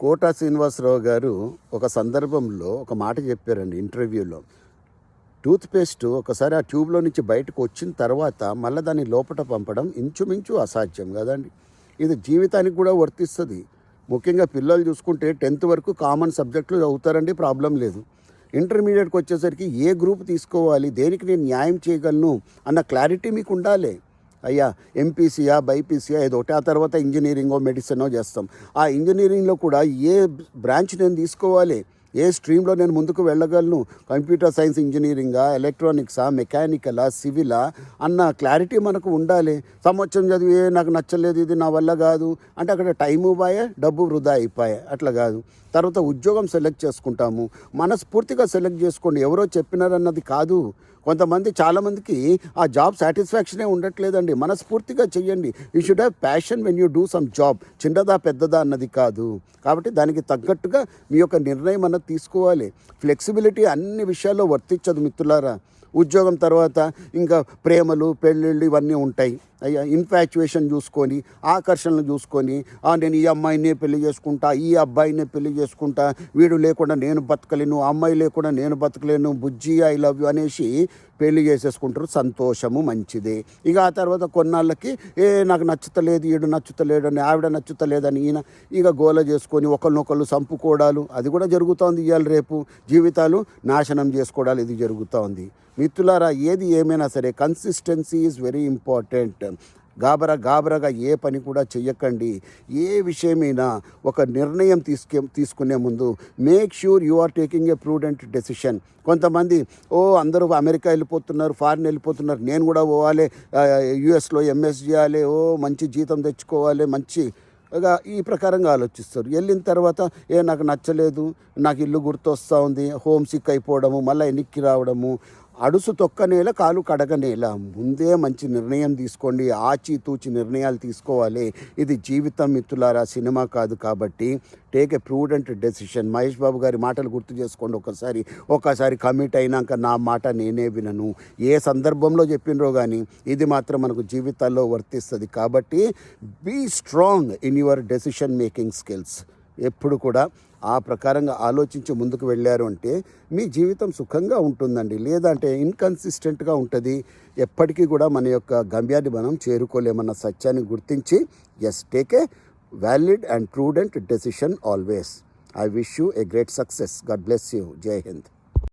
Quota Srinivasarao గారు ఒక సందర్భంలో ఒక మాట చెప్పారండి ఇంటర్వ్యూలో. టూత్పేస్ట్ ఒకసారి ఆ ట్యూబ్లో నుంచి బయటకు వచ్చిన తర్వాత మళ్ళీ దాన్ని లోపల పంపడం ఇంచుమించు అసాధ్యం కదండి. ఇది జీవితానికి కూడా వర్తిస్తుంది. ముఖ్యంగా పిల్లలు చూసుకుంటే టెన్త్ వరకు కామన్ సబ్జెక్టులు చదువుతారండి ప్రాబ్లం లేదు. ఇంటర్మీడియట్కి వచ్చేసరికి ఏ గ్రూప్ తీసుకోవాలి దేనికి నేను న్యాయం చేయగలను అన్న క్లారిటీ మీకు ఉండాలి. అయ్యా ఎంపీసీయా బైపీసీయా ఏదో ఒకటి. ఆ తర్వాత ఇంజనీరింగో మెడిసినో చేస్తాం. ఆ ఇంజనీరింగ్లో కూడా ఏ బ్రాంచ్ నేను తీసుకోవాలి? ఏ స్ట్రీమ్లో నేను ముందుకు వెళ్ళగలను? కంప్యూటర్ సైన్స్ ఇంజనీరింగా ఎలక్ట్రానిక్సా మెకానికలా సివిలా? అన్న క్లారిటీ మనకు ఉండాలి. సంవత్సరం చదివి నాకు నచ్చలేదు ఇది నా వల్ల కాదు. అంటే అక్కడ టైము పోయే డబ్బు వృధా అయిపోయే అట్లా కాదు. తర్వాత ఉద్యోగం సెలెక్ట్ చేసుకుంటాము. మనస్ఫూర్తిగా సెలెక్ట్ చేసుకోండి. ఎవరో చెప్పినారన్నది కాదు. కొంతమంది చాలామందికి ఆ జాబ్ సాటిస్ఫాక్షనే ఉండట్లేదండి. మనస్ఫూర్తిగా చెయ్యండి. You should have passion when you do some job చిన్నదా పెద్దదా అన్నది కాదు. కాబట్టి దానికి తగ్గట్టుగా మీ యొక్క నిర్ణయం అన్నది తీసుకోవాలి. ఫ్లెక్సిబిలిటీ అన్ని విషయాల్లో వర్తించదు మిత్రులారా. ఉద్యోగం తర్వాత ఇంకా ప్రేమలు పెళ్ళిళ్ళు ఇవన్నీ ఉంటాయి. అయ్యా ఇన్ఫాచ్యుయేషన్ చూసుకొని ఆకర్షణలు చూసుకొని నేను ఈ అమ్మాయినే పెళ్ళి చేసుకుంటా ఈ అబ్బాయినే పెళ్ళి చేసుకుంటా వీడు లేకుండా నేను బతకలేను అమ్మాయి లేకుండా నేను బతకలేను బుజ్జి ఐ లవ్ యూ అనేసి పెళ్ళి చేసేసుకుంటారు. సంతోషము మంచిదే. ఇక ఆ తర్వాత కొన్నాళ్ళకి ఏ నాకు నచ్చుతలేదు ఈడు నచ్చుతలేడు అని ఆవిడ నచ్చుతలేదని ఈయన ఇక గోల చేసుకొని ఒకరినొకళ్ళు చంపుకోవడాలు అది కూడా జరుగుతోంది ఇవాళ రేపు జీవితాలు నాశనం చేసుకోవడాలు ఇది జరుగుతోంది. మిత్రులారా ఏది ఏమైనా సరే కన్సిస్టెన్సీ ఈజ్ వెరీ ఇంపార్టెంట్ గాబరా గాబరాగా ఏ పని కూడా చెయ్యకండి. ఏ విషయమైనా ఒక నిర్ణయం తీసుకే తీసుకునే ముందు make sure you are taking a prudent decision కొంతమంది ఓ అందరూ అమెరికా వెళ్ళిపోతున్నారు ఫారిన్ వెళ్ళిపోతున్నారు నేను కూడా పోవాలి యుఎస్లో ఎంఎస్ చేయాలి ఓ మంచి జీతం తెచ్చుకోవాలి మంచి ఈ ప్రకారంగా ఆలోచిస్తారు. వెళ్ళిన తర్వాత ఏ నాకు నచ్చలేదు నాకు ఇల్లు గుర్తొస్తూ ఉంది హోమ్ సిక్ అయిపోవడము మళ్ళీ ఎన్నిక్కి రావడము అడుసు తొక్కనేలా కాలు కడగనేల ముందే మంచి నిర్ణయం తీసుకోండి. ఆచితూచి నిర్ణయాలు తీసుకోవాలి. ఇది జీవితం మిత్రులారా సినిమా కాదు కాబట్టి take a prudent decision Mahesh Babu గారి మాటలు గుర్తు చేసుకోండి ఒకసారి. ఒకసారి కమిట్ అయినాక నా మాట నేనే వినను. ఏ సందర్భంలో చెప్పినరో కానీ ఇది మాత్రం మనకు జీవితాల్లో వర్తిస్తుంది. కాబట్టి be strong in your decision making skills ఎప్పుడు కూడా ఆ ప్రకారంగా ఆలోచించి ముందుకు వెళ్ళారు అంటే మీ జీవితం సుఖంగా ఉంటుందండి. లేదంటే ఇన్కన్సిస్టెంట్గా ఉంటుంది. ఎప్పటికీ కూడా మన యొక్క గమ్యాన్ని మనం చేరుకోలేమన్న సత్యాన్ని గుర్తించి yes take a valid and prudent decision always I wish you a great success God bless you జై హింద్